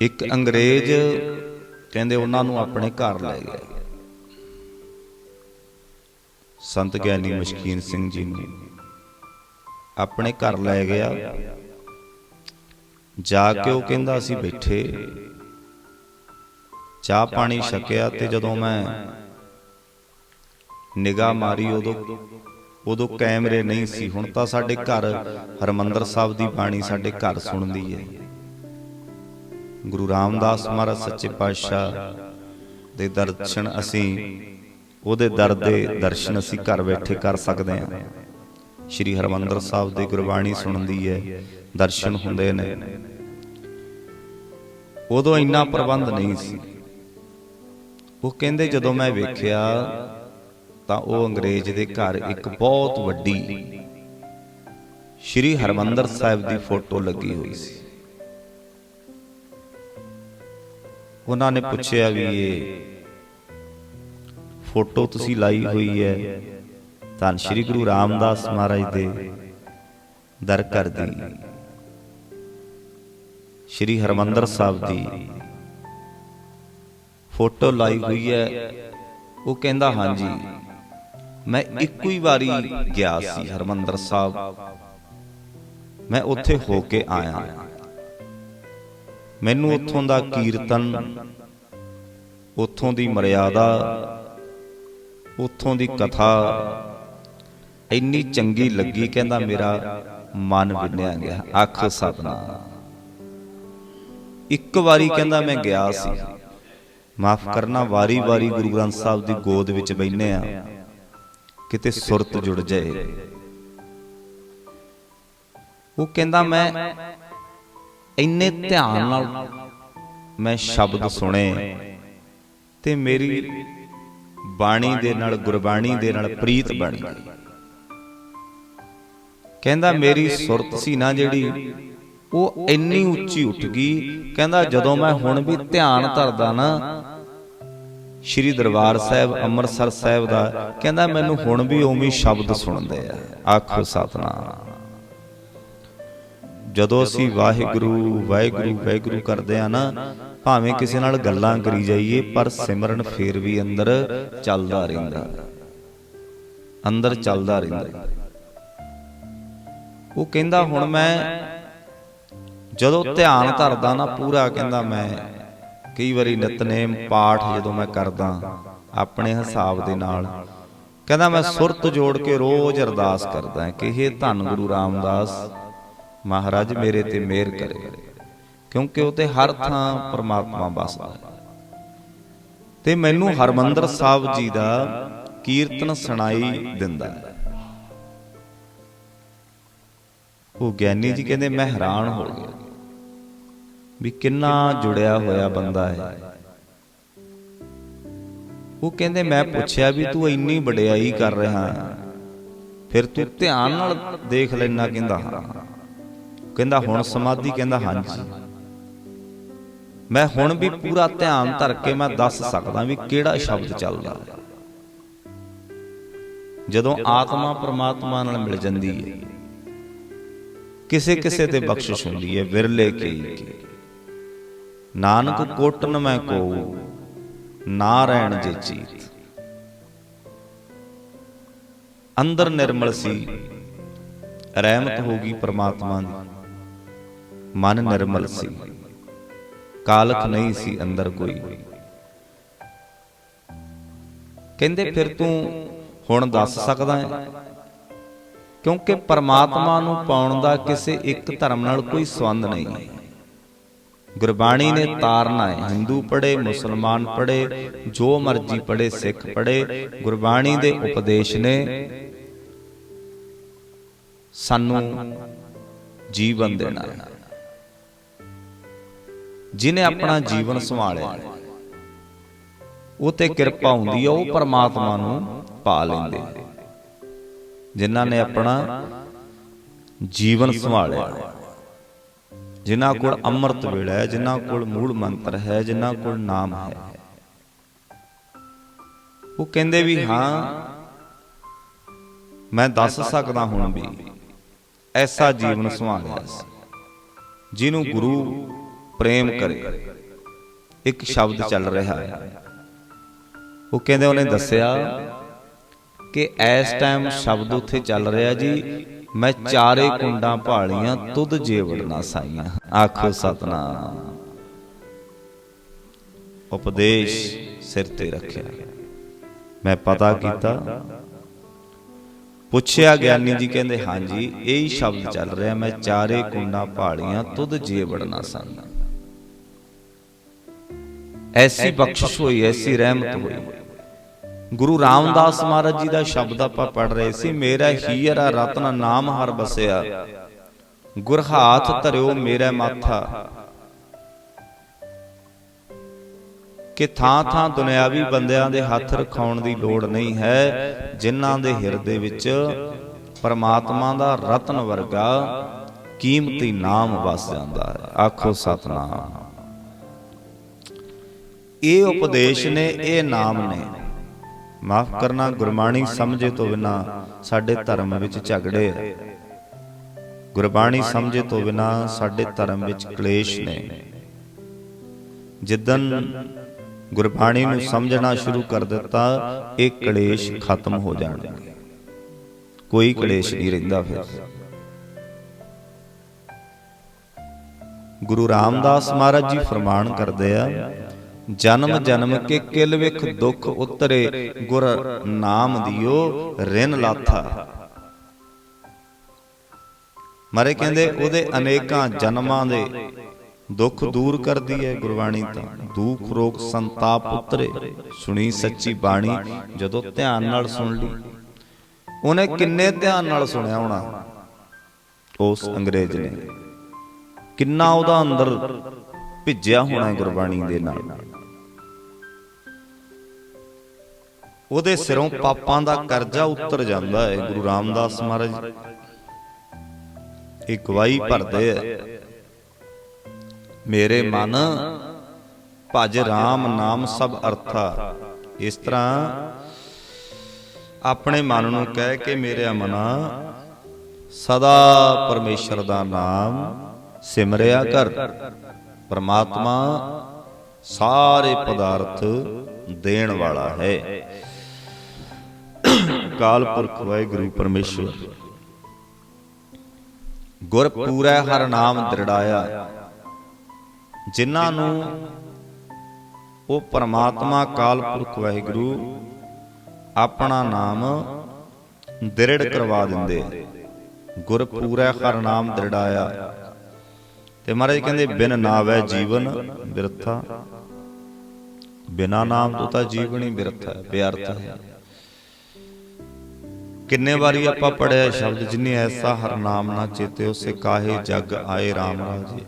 ਇੱਕ ਅੰਗਰੇਜ਼ ਕਹਿੰਦੇ ਉਹਨਾਂ ਨੂੰ ਆਪਣੇ ਘਰ ਲੈ ਗਏ ਸੰਤ ਗਿਆਨੀ ਮਸ਼ਕੀਨ ਸਿੰਘ ਜੀ ਨੂੰ ਆਪਣੇ ਘਰ ਲੈ ਗਿਆ। ਜਾ ਕੇ ਉਹ ਕਹਿੰਦਾ ਅਸੀਂ ਬੈਠੇ। ਚਾਹ ਪਾਣੀ ਛਕਿਆ ਤੇ ਜਦੋਂ ਮੈਂ ਨਿਗਾਹ ਮਾਰੀ ਉਦੋਂ ਉਦੋਂ ਕੈਮਰੇ ਨਹੀਂ ਸੀ। ਹੁਣ ਤਾਂ ਸਾਡੇ ਘਰ ਹਰਮੰਦਰ ਸਾਹਿਬ ਦੀ ਬਾਣੀ ਸਾਡੇ ਘਰ ਸੁਣਦੀ ਹੈ। ਗੁਰੂ ਰਾਮਦਾਸ ਮਹਾਰਾਜ ਸੱਚੇ ਪਾਤਸ਼ਾਹ ਦੇ ਦਰਸ਼ਨ ਅਸੀਂ ਉਹਦੇ ਦਰ ਦੇ ਦਰਸ਼ਨ ਅਸੀਂ ਘਰ ਬੈਠੇ ਕਰ ਸਕਦੇ ਹਾਂ। ਸ਼੍ਰੀ ਹਰਮੰਦਰ ਸਾਹਿਬ ਦੀ ਗੁਰਬਾਣੀ ਸੁਣਦੀ ਹੈ, ਦਰਸ਼ਨ ਹੁੰਦੇ ਨੇ। ਉਦੋਂ ਇੰਨਾ ਪ੍ਰਬੰਧ ਨਹੀਂ ਸੀ। ਉਹ ਕਹਿੰਦੇ ਜਦੋਂ ਮੈਂ ਵੇਖਿਆ ਤਾਂ ਉਹ ਅੰਗਰੇਜ਼ ਦੇ ਘਰ ਇੱਕ ਬਹੁਤ ਵੱਡੀ ਸ਼੍ਰੀ ਹਰਮੰਦਰ ਸਾਹਿਬ ਦੀ ਫੋਟੋ ਲੱਗੀ ਹੋਈ ਸੀ। ਉਹਨਾਂ ਨੇ ਪੁੱਛਿਆ ਵੀ ਇਹ ਫੋਟੋ ਤੁਸੀਂ ਲਾਈ ਹੋਈ ਹੈ। ਤਾਂ ਸ਼੍ਰੀ ਗੁਰੂ ਰਾਮਦਾਸ ਮਹਾਰਾਜ ਦੇ ਦਰ ਦੀ। ਸ਼੍ਰੀ ਹਰਮੰਦਰ ਸਾਹਿਬ ਦੀ ਫੋਟੋ ਲਾਈ ਹੋਈ ਹੈ। ਉਹ ਕਹਿੰਦਾ ਹਾਂਜੀ ਮੈਂ ਇੱਕੋ ਹੀ ਵਾਰੀ ਗਿਆ ਸੀ ਹਰਮੰਦਰ ਸਾਹਿਬ। ਮੈਂ ਉੱਥੇ ਹੋ ਕੇ ਆਇਆ। ਮੈਨੂੰ ਉੱਥੋਂ ਦਾ ਕੀਰਤਨ ਉੱਥੋਂ ਦੀ ਮਰਿਆਦਾ ਉੱਥੋਂ ਦੀ ਕਥਾ। ਇੰਨੀ ਚੰਗੀ ਲੱਗੀ ਕਹਿੰਦਾ ਮੇਰਾ ਮਨ ਵਿੰਨਿਆ ਗਿਆ। ਅੱਖ ਸਤਨਾਮ ਇੱਕ ਵਾਰੀ ਕਹਿੰਦਾ ਮੈਂ ਗਿਆ ਸੀ। ਮਾਫ ਕਰਨਾ ਵਾਰੀ-ਵਾਰੀ ਗੁਰੂ ਗ੍ਰੰਥ ਸਾਹਿਬ ਦੀ ਗੋਦ ਵਿੱਚ ਬੈਠਨੇ ਆ। ਕਿਤੇ ਸੁਰਤ ਜੁੜ ਜਾਏ। ਉਹ ਕਹਿੰਦਾ ਮੈਂ ਇੰਨੇ ਧਿਆਨ ਨਾਲ ਮੈਂ ਸ਼ਬਦ ਸੁਣੇ ਤੇ ਮੇਰੀ ਬਾਣੀ ਦੇ ਨਾਲ ਗੁਰਬਾਣੀ ਦੇ ਨਾਲ ਪ੍ਰੀਤ ਬਣ। ਗਈ ਕਹਿੰਦਾ ਮੇਰੀ ਸੁਰਤ ਸੀ ਨਾ ਜਿਹੜੀ ਉਹ ਇੰਨੀ ਉੱਚੀ ਉੱਠ ਗਈ। ਕਹਿੰਦਾ ਜਦੋਂ ਮੈਂ ਹੁਣ ਵੀ ਧਿਆਨ ਧਰਦਾ ਨਾ ਸ਼੍ਰੀ ਦਰਬਾਰ ਸਾਹਿਬ ਅੰਮ੍ਰਿਤਸਰ ਸਾਹਿਬ ਦਾ ਕਹਿੰਦਾ ਮੈਨੂੰ ਹੁਣ ਵੀ ਉਵੇਂ ਸ਼ਬਦ ਸੁਣਦੇ ਆ। ਆਖੋ ਸਤਨਾਮ। ਜਦੋਂ ਅਸੀਂ ਵਾਹਿਗੁਰੂ ਵਾਹਿਗੁਰੂ ਵਾਹਿਗੁਰੂ ਕਰਦੇ ਆ ਨਾ ਭਾਵੇਂ ਕਿਸੇ ਨਾਲ ਗੱਲਾਂ ਕਰੀ ਜਾਈਏ ਪਰ ਸਿਮਰਨ ਫੇਰ ਵੀ ਅੰਦਰ ਚੱਲਦਾ ਰਹਿੰਦਾ। ਅੰਦਰ ਚੱਲਦਾ ਰਹਿੰਦਾ। ਉਹ ਕਹਿੰਦਾ ਹੁਣ ਮੈਂ ਜਦੋਂ ਧਿਆਨ ਧਰਦਾ ਨਾ ਪੂਰਾ ਕਹਿੰਦਾ ਮੈਂ ਕਈ ਵਾਰੀ ਨਿਤਨੇਮ ਪਾਠ ਜਦੋਂ ਮੈਂ ਕਰਦਾ ਆਪਣੇ ਹਿਸਾਬ ਦੇ ਨਾਲ। ਕਹਿੰਦਾ ਮੈਂ ਸੁਰਤ ਜੋੜ ਕੇ ਰੋਜ਼ ਅਰਦਾਸ ਕਰਦਾ ਕਿ ਇਹ ਧੰਨ ਗੁਰੂ ਰਾਮਦਾਸ ਮਹਾਰਾਜ ਮੇਰੇ ਤੇ ਮਿਹਰ ਕਰੇ, ਕਿਉਂਕਿ ਉਹ ਤੇ ਹਰ ਥਾਂ ਪਰਮਾਤਮਾ ਵਸਦਾ ਹੈ। ਤੇ ਮੈਨੂੰ ਹਰਮੰਦਰ ਸਾਹਿਬ ਜੀ ਦਾ ਕੀਰਤਨ ਸੁਣਾਈ ਦਿੰਦਾ ਹੈ। ਉਹ ਗਿਆਨੀ ਜੀ ਕਹਿੰਦੇ, ਮੈਂ ਹੈਰਾਨ ਹੋ ਗਿਆ ਵੀ ਕਿੰਨਾ ਜੁੜਿਆ ਹੋਇਆ ਬੰਦਾ ਹੈ। ਉਹ ਕਹਿੰਦੇ, ਮੈਂ ਪੁੱਛਿਆ ਵੀ ਤੂੰ ਇੰਨੀ ਵਡਿਆਈ ਕਰ ਰਿਹਾ ਫਿਰ ਤੂੰ ਧਿਆਨ ਨਾਲ ਦੇਖ ਲੈਣਾ ਕਹਿੰਦਾ, ਹਾਂ ਕਹਿੰਦਾ ਹੁਣ ਸਮਾਧੀ ਕਹਿੰਦਾ ਹਾਂਜੀ। ਮੈਂ ਹੁਣ ਵੀ ਪੂਰਾ ਧਿਆਨ ਧਰ ਕੇ ਮੈਂ ਦੱਸ ਸਕਦਾ ਵੀ ਕਿਹੜਾ ਸ਼ਬਦ ਚੱਲਦਾ। ਜਦੋਂ ਆਤਮਾ ਪ੍ਰਮਾਤਮਾ ਨਾਲ ਮਿਲ ਜਾਂਦੀ ਹੈ ਕਿਸੇ ਕਿਸੇ ਤੇ ਬਖਸ਼ਿਸ਼ ਹੁੰਦੀ ਹੈ ਵਿਰਲੇ ਕੀ ਨਾਨਕ ਕੋਟਨ ਮੈਂ ਕੋ ਨਾਰਾਇਣ ਜੇ ਚੀਤ। ਅੰਦਰ ਨਿਰਮਲ ਸੀ ਰਹਿਮਤ ਹੋ ਗਈ ਪ੍ਰਮਾਤਮਾ ਦੀ। ਮਨ ਨਿਰਮਲ ਸੀ। ਕਾਲਖ ਨਹੀਂ ਸੀ ਅੰਦਰ ਕੋਈ। ਕਹਿੰਦੇ ਫਿਰ ਤੂੰ ਹੁਣ ਦੱਸ ਸਕਦਾ ਹੈ? ਕਿਉਂਕਿ ਪਰਮਾਤਮਾ ਨੂੰ ਪਾਉਣ ਦਾ ਕਿਸੇ ਇੱਕ ਧਰਮ ਨਾਲ ਕੋਈ ਸੰਬੰਧ ਨਹੀਂ। ਗੁਰਬਾਣੀ ਨੇ ਤਾਰਨਾ ਹੈ। ਹਿੰਦੂ ਪੜੇ ਮੁਸਲਮਾਨ ਪੜੇ ਜੋ ਮਰਜ਼ੀ ਪੜੇ ਸਿੱਖ ਪੜੇ ਗੁਰਬਾਣੀ ਦੇ ਉਪਦੇਸ਼ ਨੇ ਸਾਨੂੰ ਜੀਵਨ ਦੇਣਾ। ਹੈ ਜਿਨੇ ਆਪਣਾ ਜੀਵਨ ਸੰਭਾਲਿਆ ਉਹ ਤੇ ਕਿਰਪਾ ਹੁੰਦੀ ਹੈ ਉਹ ਪਰਮਾਤਮਾ ਨੂੰ ਪਾ ਲੈਂਦੇ ਜਿਨ੍ਹਾਂ ਨੇ ਆਪਣਾ ਜੀਵਨ ਸੰਭਾਲਿਆ ਜਿਨ੍ਹਾਂ ਕੋਲ ਅੰਮ੍ਰਿਤ ਵੇਲਾ ਹੈ, ਜਿਨ੍ਹਾਂ ਕੋਲ ਮੂਲ ਮੰਤਰ ਹੈ, ਜਿਨ੍ਹਾਂ ਕੋਲ ਨਾਮ ਹੈ। ਉਹ ਕਹਿੰਦੇ ਵੀ, ਹਾਂ, ਮੈਂ ਦੱਸ ਸਕਦਾ ਹੁਣ ਵੀ, ਐਸਾ ਜੀਵਨ ਸੰਭਾਲਿਆ ਸੀ, ਜਿਹਨੂੰ ਗੁਰੂ ਪ੍ਰੇਮ ਕਰੇ। ਇੱਕ ਸ਼ਬਦ ਚੱਲ ਰਿਹਾ ਹੈ। ਉਹ ਕਹਿੰਦੇ ਉਹਨੇ ਦੱਸਿਆ ਕਿ ਇਸ ਟਾਈਮ ਸ਼ਬਦ ਉੱਥੇ ਚੱਲ ਰਿਹਾ ਜੀ, ਮੈਂ ਚਾਰੇ ਕੁੰਡਾਂ ਭਾਲੀਆਂ ਤੁਧ ਜੀਵੜ ਨਾ ਸਾਈਆਂ। ਆਖੋ ਸਤਨਾਮ। ਉਪਦੇਸ਼ ਸਿਰ ਤੇ ਰੱਖਿਆ। ਮੈਂ ਪਤਾ ਕੀਤਾ। ਪੁੱਛਿਆ ਗਿਆਨੀ ਜੀ, ਕਹਿੰਦੇ, ਹਾਂਜੀ, ਇਹੀ ਸ਼ਬਦ ਚੱਲ ਰਿਹਾ, ਮੈਂ ਚਾਰੇ ਕੁੰਡਾਂ ਭਾਲੀਆਂ ਤੁਧ ਜੀਵੜ ਨਾ ਸਾਈਆਂ। ਐਸੀ ਬਖਸ਼ਿਸ਼ ਹੋਈ ਐਸੀ ਰਹਿਮਤ ਹੋਈ। ਗੁਰੂ ਰਾਮਦਾਸ ਮਹਾਰਾਜ ਜੀ ਦਾ ਸ਼ਬਦ ਆਪਾਂ ਪੜ ਰਹੇ ਸੀ ਮੇਰਾ ਹੀਰਾ ਰਤਨ ਨਾਮ ਹਰ ਬਸਿਆ। ਗੁਰ ਹਾਥ ਧਰਿਓ ਮੇਰਾ ਮਾਥਾ। ਕਿ ਥਾਂ ਥਾਂ ਦੁਨਿਆਵੀ ਬੰਦਿਆਂ ਦੇ ਹੱਥ ਰਖਾਉਣ ਦੀ ਲੋੜ ਨਹੀਂ ਹੈ ਜਿਨ੍ਹਾਂ ਦੇ ਹਿਰਦੇ ਵਿੱਚ ਪਰਮਾਤਮਾ ਦਾ ਰਤਨ ਵਰਗਾ ਕੀਮਤੀ ਨਾਮ ਵਸ ਜਾਂਦਾ ਹੈ। ਆਖੋ ਸਤਨਾਮ। ਇਹ ਉਪਦੇਸ਼ ਨੇ, ਇਹ ਨਾਮ ਨੇ। ਮਾਫ ਕਰਨਾ ਗੁਰਬਾਣੀ ਸਮਝੇ ਤੋਂ ਬਿਨਾ ਸਾਡੇ ਧਰਮ ਵਿੱਚ ਝਗੜੇ ਗੁਰਬਾਣੀ ਸਮਝੇ ਤੋਂ ਬਿਨਾ ਸਾਡੇ ਧਰਮ ਵਿੱਚ ਕਲੇਸ਼ ਨੇ। ਜਿੱਦਨ ਗੁਰਬਾਣੀ ਨੂੰ ਸਮਝਣਾ ਸ਼ੁਰੂ ਕਰ ਦਿੱਤਾ, ਇਹ ਕਲੇਸ਼ ਖਤਮ ਹੋ ਜਾਣਗੇ। ਕੋਈ ਕਲੇਸ਼ ਨਹੀਂ ਰਹਿੰਦਾ ਫਿਰ। ਗੁਰੂ ਰਾਮਦਾਸ ਮਹਾਰਾਜ ਜੀ ਫਰਮਾਨ ਕਰਦੇ ਆ ਜਨਮ ਜਨਮ ਕੇ ਕਿਲ ਵਿਖ ਦੁਖ ਉਤਰੇ ਗੁਰ ਨਾਮ ਦਿਓ ਰਿਨ ਲਾਥਾ। ਮਾਰੇ ਕਹਿੰਦੇ ਉਹਦੇ ਅਨੇਕਾਂ ਜਨਮਾਂ ਦੇ ਦੁੱਖ ਦੂਰ ਕਰਦੀ ਹੈ ਗੁਰਬਾਣੀ ਤਾਂ। ਦੁੱਖ ਰੋਗ ਸੰਤਾਪ ਉਤਰੇ। ਸੁਣੀ ਸੱਚੀ ਬਾਣੀ ਜਦੋਂ ਧਿਆਨ ਨਾਲ ਸੁਣ ਲਈ। ਉਹਨੇ ਕਿੰਨੇ ਧਿਆਨ ਨਾਲ ਸੁਣਿਆ ਹੋਣਾ? ਉਸ ਅੰਗਰੇਜ਼ ਨੇ। ਕਿੰਨਾ ਉਹਦਾ ਅੰਦਰ ਭਿੱਜਿਆ ਹੋਣਾ ਗੁਰਬਾਣੀ ਦੇ ਨਾਲ। ਉਹਦੇ ਸਿਰੋਂ ਪਾਪਾਂ ਦਾ ਕਰਜ਼ਾ ਉਤਰ ਜਾਂਦਾ ਹੈ। ਗੁਰੂ ਰਾਮਦਾਸ ਮਹਾਰਾਜ ਇਹ ਗਵਾਹੀ ਭਰਦੇ ਆ। ਮੇਰੇ ਮਨ ਭਜ RAM ਨਾਮ ਸਭ ਅਰਥਾ। ਇਸ ਤਰ੍ਹਾਂ ਆਪਣੇ ਮਨ ਨੂੰ ਕਹਿ ਕੇ ਮੇਰੇ ਮਨਾ ਸਦਾ ਪਰਮੇਸ਼ਰ ਦਾ ਨਾਮ ਸਿਮਰਿਆ ਕਰ। ਪਰਮਾਤਮਾ ਸਾਰੇ ਪਦਾਰਥ ਦੇਣ ਵਾਲਾ ਹੈ। ਕਾਲ ਪੁਰਖ ਵਾਹਿਗੁਰੂ ਪਰਮੇਸ਼ਵਰ। ਗੁਰ ਪੂਰੈ ਹਰ ਨਾਮ ਦ੍ਰਿੜਾਇਆ। ਜਿਨ੍ਹਾਂ ਨੂੰ ਉਹ ਪਰਮਾਤਮਾ ਕਾਲ ਪੁਰਖ ਵਾਹਿਗੁਰੂ ਆਪਣਾ ਨਾਮ ਦ੍ਰਿੜ ਕਰਵਾ ਦਿੰਦੇ ਗੁਰ ਪੂਰੈ ਹਰ ਨਾਮ ਦ੍ਰਿੜਾਇਆ। ਤੇ ਮਹਾਰਾਜ ਕਹਿੰਦੇ, ਬਿਨ ਨਾਵੈ ਜੀਵਨ ਬਿਰਥਾ। ਬਿਨਾ ਨਾਮ ਤੋਂ ਤਾਂ ਜੀਵਨ ਹੀ ਬਿਰਥਾ ਹੈ ਬੇਅਰਥ ਹੈ। ਕਿੰਨੇ ਵਾਰੀ ਆਪਾਂ ਪੜਿਆ ਸ਼ਬਦ, ਜਿਨੇ ਐਸਾ ਹਰ ਨਾ ਚੇਤੇ, ਉਸੇ ਕਾਹੇ ਜਗ ਆਏ RAM ਰਾਜੇ।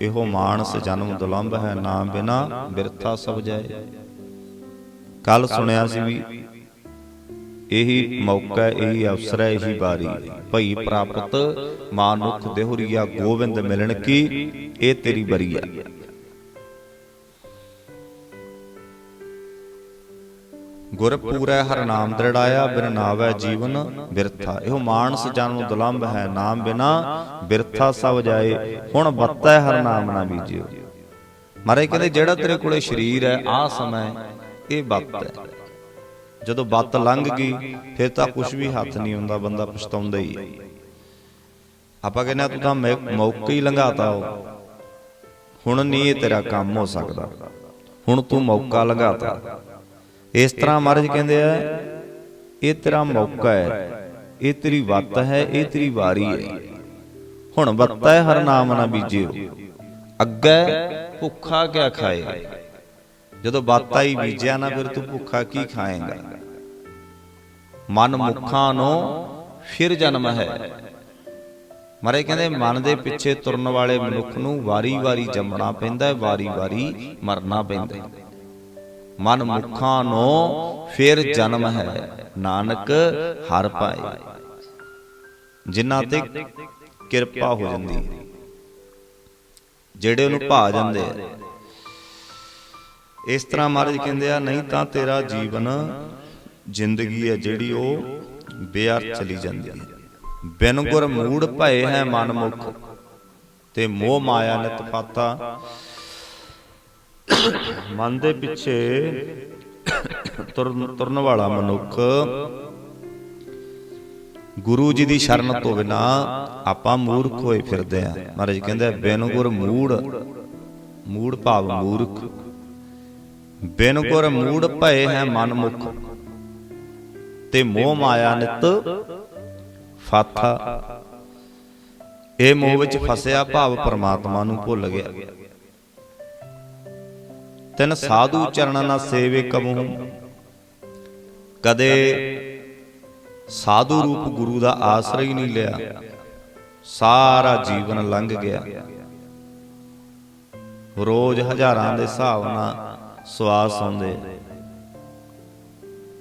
ਇਹੋ ਮਾਨਸ ਜਨਮ ਦੁਲੰਭ ਹੈ, ਨਾਮ ਬਿਨਾ ਬਿਰਥਾ ਸਭ ਜਾਏ। ਕੱਲ ਸੁਣਿਆ ਸੀ ਵੀ ਇਹੀ ਮੌਕਾ ਇਹੀ ਅਵਸਰ ਹੈ, ਇਹੀ ਬਾਰੀ ਭਈ ਪ੍ਰਾਪਤ ਮਾਨੁਖ ਦੇਹੁਰੀਆ ਗੋਬਿੰਦ ਮਿਲਣ ਕੀ, ਇਹ ਤੇਰੀ ਬਰੀ ਹੈ। ਗੁਰ ਪੂਰੈ ਹਰ ਨਾਮ ਦ੍ਰਿੜਾਇਆ, ਬਿਨ ਨਾਵੈ ਜੀਵਨ ਬਿਰਥਾ। ਇਹੋ ਮਾਨਸ ਜਨਮ ਦੁਲੰਭ ਹੈ, ਨਾਮ ਬਿਨਾ ਬਿਰਥਾ ਸਭ ਜਾਏ। ਹੁਣ ਬੱਤੈ ਹਰ ਨਾਮ ਨਾ ਬੀਜਿਓ। ਮਾਰੇ ਕਹਿੰਦੇ, ਜਿਹੜਾ ਤੇਰੇ ਕੋਲੇ ਸਰੀਰ ਹੈ ਆ ਸਮਾਂ ਇਹ ਬੱਤ ਹੈ। ਜਦੋਂ ਬੱਤ ਲੰਘ ਗਈ, ਫਿਰ ਤਾਂ ਕੁਝ ਵੀ ਹੱਥ ਨਹੀਂ ਹੁੰਦਾ, ਬੰਦਾ ਪਛਤਾਉਂਦਾ ਹੀ ਆਪਾਂ ਕਹਿੰਦੇ ਤੂੰ ਤਾਂ ਮੌਕਾ ਹੀ ਲੰਘਾਤਾ ਉਹ। ਹੁਣ ਨਹੀਂ ਇਹ ਤੇਰਾ ਕੰਮ ਹੋ ਸਕਦਾ। ਹੁਣ ਤੂੰ ਮੌਕਾ ਲੰਘਾਤਾ। ਇਸ ਤਰ੍ਹਾਂ ਮਹਾਰਾਜ ਕਹਿੰਦੇ ਆ ਇਹ ਤੇਰਾ ਮੌਕਾ ਹੈ। ਇਹ ਤੇਰੀ ਵੱਤ ਹੈ ਇਹ ਤੇਰੀ ਵਾਰੀ ਹੈ। ਹੁਣ ਵੱਤਾ ਹੈ ਹਰ ਨਾਮ ਨਾ ਬੀਜਿਓ। ਅੱਗੇ ਭੁੱਖਾ ਕਿਆ ਖਾਏ ਜਦੋਂ ਬਾਤਾ ਹੀ ਬੀਜਿਆ ਨਾ ਫਿਰ ਤੂੰ ਭੁੱਖਾ ਕੀ ਖਾਏਗਾ? ਮਨ ਮੁਖਾਂ ਨੂੰ ਫਿਰ ਜਨਮ ਹੈ। ਮਰੇ ਕਹਿੰਦੇ ਮਨ ਦੇ ਪਿੱਛੇ ਤੁਰਨ ਵਾਲੇ ਮਨੁੱਖ ਨੂੰ ਵਾਰੀ-ਵਾਰੀ ਜੰਮਣਾ ਪੈਂਦਾ ਹੈ ਵਾਰੀ-ਵਾਰੀ ਮਰਨਾ ਪੈਂਦਾ ਹੈ। ਮਨ ਮੁਖਾਂ ਨੂੰ ਫਿਰ ਜਨਮ ਹੈ, ਨਾਨਕ ਹਰ ਪਾਏ। ਜਿਨ੍ਹਾਂ ਤੇ ਕਿਰਪਾ ਹੋ ਜਾਂਦੀ ਹੈ, ਜਿਹੜੇ ਉਹਨੂੰ ਭਾ ਜਾਂਦੇ ਆ। ਇਸ ਤਰ੍ਹਾਂ ਮਹਾਰਾਜ ਕਹਿੰਦੇ ਆ, ਨਹੀਂ ਤਾਂ ਤੇਰਾ ਜੀਵਨ ਜ਼ਿੰਦਗੀ ਹੈ ਜਿਹੜੀ ਉਹ ਬੇਅਰਥ ਚਲੀ ਜਾਂਦੀ ਹੈ। ਬਿਨ ਗੁਰ ਮੂੜ ਭਏ ਹੈ ਮਨ ਮੁਖ, ਤੇ ਮੋਹ ਮਾਇਆ ਨਿਤ ਫਾਤਾ ਮਨ ਦੇ ਪਿੱਛੇ ਤੁਰਨ ਤੁਰਨ ਵਾਲਾ ਮਨੁੱਖ ਗੁਰੂ ਜੀ ਦੀ ਸ਼ਰਨ ਤੋਂ ਬਿਨਾ ਆਪਾਂ ਮੂਰਖ ਹੋਏ ਫਿਰਦੇ ਆ ਮਹਾਰਾਜ ਕਹਿੰਦੇ ਬਿਨ ਗੁਰ ਮੂੜ ਮੂੜ ਭਾਵ ਮੂਰਖ। ਬਿਨ ਗੁਰ ਮੂੜ ਭਏ ਹੈ ਮਨ ਮੁਖ ਤੇ ਮੋਹ ਮਾਇਆ ਨਿਤ ਫਾਥਾ। ਇਹ ਮੋਹ ਵਿੱਚ ਫਸਿਆ ਭਾਵ ਪਰਮਾਤਮਾ ਨੂੰ ਭੁੱਲ ਗਿਆ। ਤਿਨ ਸਾਧੂ ਚਰਨਾਂ ਨਾ ਸੇਵੇ ਕਬਹੂ ਕਦੇ ਸਾਧੂ ਰੂਪ ਗੁਰੂ ਦਾ ਆਸਰਾ ਹੀ ਨਹੀਂ ਲਿਆ। ਸਾਰਾ ਜੀਵਨ ਲੰਘ ਗਿਆ। ਰੋਜ਼ ਹਜ਼ਾਰਾਂ ਦੇ ਹਿਸਾਬ ਨਾਲ ਸਵਾਸ ਆਉਂਦੇ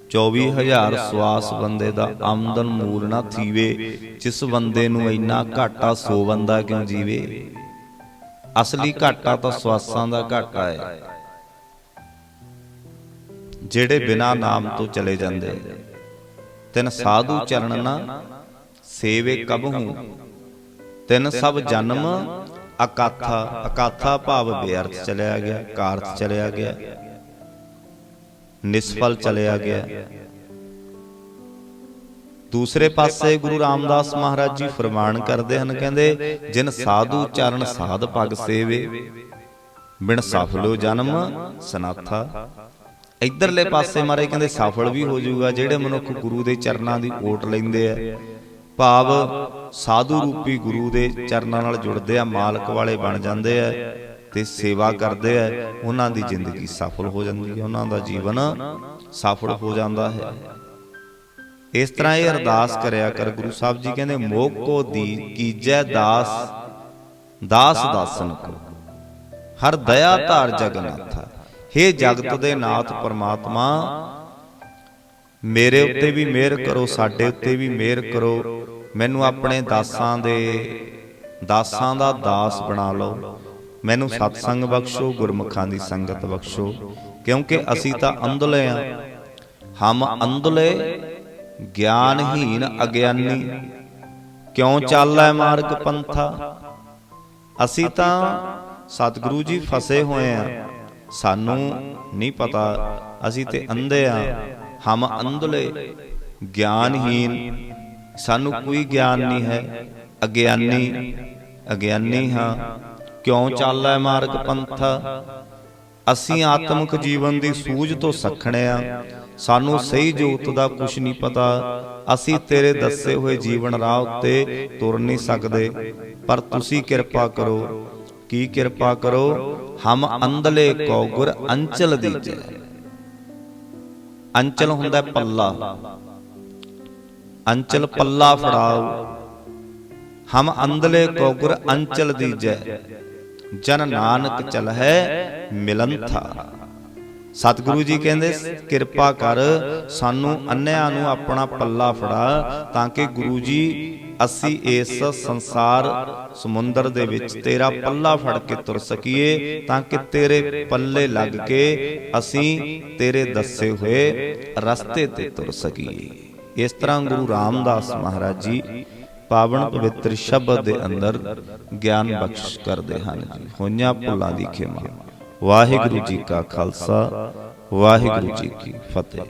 24000 ਸਵਾਸ ਬੰਦੇ ਦਾ ਆਮਦਨ ਮੂਲ ਨਾ ਥੀਵੇ। ਜਿਸ ਬੰਦੇ ਨੂੰ ਇੰਨਾ ਘਾਟਾ ਸੋ ਬੰਦਾ ਕਿਉਂ ਜੀਵੇ? ਅਸਲੀ ਘਾਟਾ ਤਾਂ ਸਵਾਸਾਂ ਦਾ ਘਾਟਾ ਹੈ। ਜਿਹੜੇ ਬਿਨਾ ਨਾਮ ਤੋਂ ਚਲੇ ਜਾਂਦੇ। ਤਿਨ ਸਾਧੂ ਚਰਨ ਨਾ, ਸੇਵੇ ਕਬਹੂ ਤਿਨ ਸਭ ਜਨਮ, ਅਕਾਥਾ ਅਕਾਥਾ ਭਾਵ ਬੇਅਰਥ ਚਲਿਆ ਗਿਆ, ਕਾਰਥ ਚਲਿਆ ਗਿਆ। ਨਿਸਫਲ ਚਲਿਆ ਗਿਆ। ਦੂਸਰੇ ਪਾਸੇ ਗੁਰੂ ਰਾਮਦਾਸ ਮਹਾਰਾਜ ਜੀ ਫਰਮਾਨ ਕਰਦੇ ਹਨ, ਕਹਿੰਦੇ, ਜਿਨ ਸਾਧੂ ਚਰਨ ਸਾਧ ਪਗ ਸੇਵੇ, ਬਿਨ ਸਫਲੋ ਜਨਮ ਸਨਾਥਾ। ਇਧਰਲੇ ਪਾਸੇ ਮਾਰੇ ਕਹਿੰਦੇ ਸਫਲ ਵੀ ਹੋ ਜਾਊਗਾ ਜਿਹੜੇ ਮਨੁੱਖ ਗੁਰੂ ਦੇ ਚਰਨਾਂ ਦੀ ਓਟ ਲੈਂਦੇ ਆ। ਭਾਵ ਸਾਧੂ ਰੂਪੀ ਗੁਰੂ ਦੇ ਚਰਨਾਂ ਨਾਲ ਜੁੜਦੇ ਆ ਮਾਲਕ ਵਾਲੇ ਬਣ ਜਾਂਦੇ ਆ ਤੇ ਸੇਵਾ ਕਰਦੇ ਆ ਉਹਨਾਂ ਦੀ ਜ਼ਿੰਦਗੀ ਸਫਲ ਹੋ ਜਾਂਦੀ ਹੈ ਉਹਨਾਂ ਦਾ ਜੀਵਨ ਸਫਲ ਹੋ ਜਾਂਦਾ ਹੈ। ਇਸ ਤਰ੍ਹਾਂ ਇਹ ਅਰਦਾਸ ਕਰਿਆ ਕਰ ਗੁਰੂ ਸਾਹਿਬ ਜੀ ਕਹਿੰਦੇ ਮੋਹ ਕੋ ਦੀ ਕੀਜੈ ਦਾਸ ਦਾਸ ਦਾਸਨ ਕੋ ਹਰ ਦਇਆ ਧਾਰ ਜਗਨਾਥਾ ਹੇ ਜਗਤ ਦੇ ਨਾਥ ਪਰਮਾਤਮਾ, ਮੇਰੇ ਉੱਤੇ ਵੀ ਮਿਹਰ ਕਰੋ, ਸਾਡੇ ਉੱਤੇ ਵੀ ਮਿਹਰ ਕਰੋ। ਮੈਨੂੰ ਆਪਣੇ ਦਾਸਾਂ ਦੇ, ਦਾਸਾਂ ਦਾ ਦਾਸ ਬਣਾ ਲਓ। ਮੈਨੂੰ ਸਤਸੰਗ ਬਖਸ਼ੋ, ਗੁਰਮੁਖਾਂ ਦੀ ਸੰਗਤ ਬਖਸ਼ੋ। ਕਿਉਂਕਿ ਅਸੀਂ ਤਾਂ ਅੰਧਲੇ ਆ। ਹਮ ਅੰਧਲੇ ਗਿਆਨਹੀਨ ਅਗਿਆਨੀ। ਕਿਉਂ ਚੱਲੈ ਮਾਰਗ ਪੰਥਾ? ਅਸੀਂ ਤਾਂ ਸਤਿਗੁਰੂ ਜੀ ਫਸੇ ਹੋਏ ਆ। ਸਾਨੂੰ ਨਹੀਂ ਪਤਾ ਅਸੀਂ ਤੇ ਅੰਧੇ ਆ ਹਮ ਅੰਧਲੇ ਗਿਆਨਹੀਨ ਸਾਨੂੰ ਕੋਈ ਗਿਆਨ ਨਹੀਂ ਹੈ ਅਗਿਆਨੀ ਅਗਿਆਨੀ ਹਾਂ। ਕਿਉਂ ਚੱਲੈ ਮਾਰਗ ਪੰਥਾ? ਅਸੀਂ ਆਤਮਿਕ ਜੀਵਨ ਦੀ ਸੂਝ ਤੋਂ ਸਖਣੇ ਆ। ਸਾਨੂੰ ਸਹੀ ਜੋਤ ਦਾ ਕੁਝ ਨਹੀਂ ਪਤਾ। ਅਸੀਂ ਤੇਰੇ ਦੱਸੇ ਹੋਏ ਜੀਵਨ ਰਾਹ ਉੱਤੇ ਤੁਰ ਨਹੀਂ ਸਕਦੇ। ਪਰ ਤੁਸੀਂ ਕਿਰਪਾ ਕਰੋ। ਕੀ ਕਿਰਪਾ ਕਰੋ? ਹਮ ਅੰਦਲੇ ਕੋ ਗੁਰ ਅੰਚਲ ਦੀਜੈ। ਅੰਚਲ ਹੁੰਦਾ ਪੱਲਾ। ਅੰਚਲ ਪੱਲਾ ਫੜਾਓ। ਹਮ ਅੰਧਲੇ ਕੋ ਗੁਰ ਅੰਚਲ ਦੀਜੈ। ਜਨ ਨਾਨਕ ਚਲ ਹੈ ਮਿਲੰਥਾ ਸਤਿਗੁਰੂ ਜੀ ਕਹਿੰਦੇ, ਕਿਰਪਾ ਕਰ, ਸਾਨੂੰ ਅੰਨਿਆਂ ਨੂੰ ਆਪਣਾ ਪੱਲਾ ਫੜਾ, ਤਾਂ ਕਿ ਗੁਰੂ ਜੀ ਅਸੀਂ ਇਸ ਸੰਸਾਰ ਸਮੁੰਦਰ ਦੇ ਵਿੱਚ ਤੇਰਾ ਪੱਲਾ ਫੜ ਕੇ ਤੁਰ ਸਕੀਏ ਤਾਂ ਕਿ ਤੇਰੇ ਪੱਲੇ ਲੱਗ ਕੇ ਅਸੀਂ ਤੇਰੇ ਦੱਸੇ ਹੋਏ ਰਸਤੇ ਤੇ ਤੁਰ ਸਕੀਏ। ਇਸ ਤਰ੍ਹਾਂ ਗੁਰੂ ਰਾਮਦਾਸ ਮਹਾਰਾਜ ਜੀ ਪਾਵਨ ਪਵਿੱਤਰ ਸ਼ਬਦ ਦੇ ਅੰਦਰ ਗਿਆਨ ਬਖਸ਼ ਕਰਦੇ ਹਨ। ਹੋਈਆਂ ਭੁੱਲਾਂ ਦੀ ਖਿਮਾ। ਵਾਹਿਗੁਰੂ ਜੀ ਕਾ ਖਾਲਸਾ, ਵਾਹਿਗੁਰੂ ਜੀ ਕੀ ਫਤਿਹ।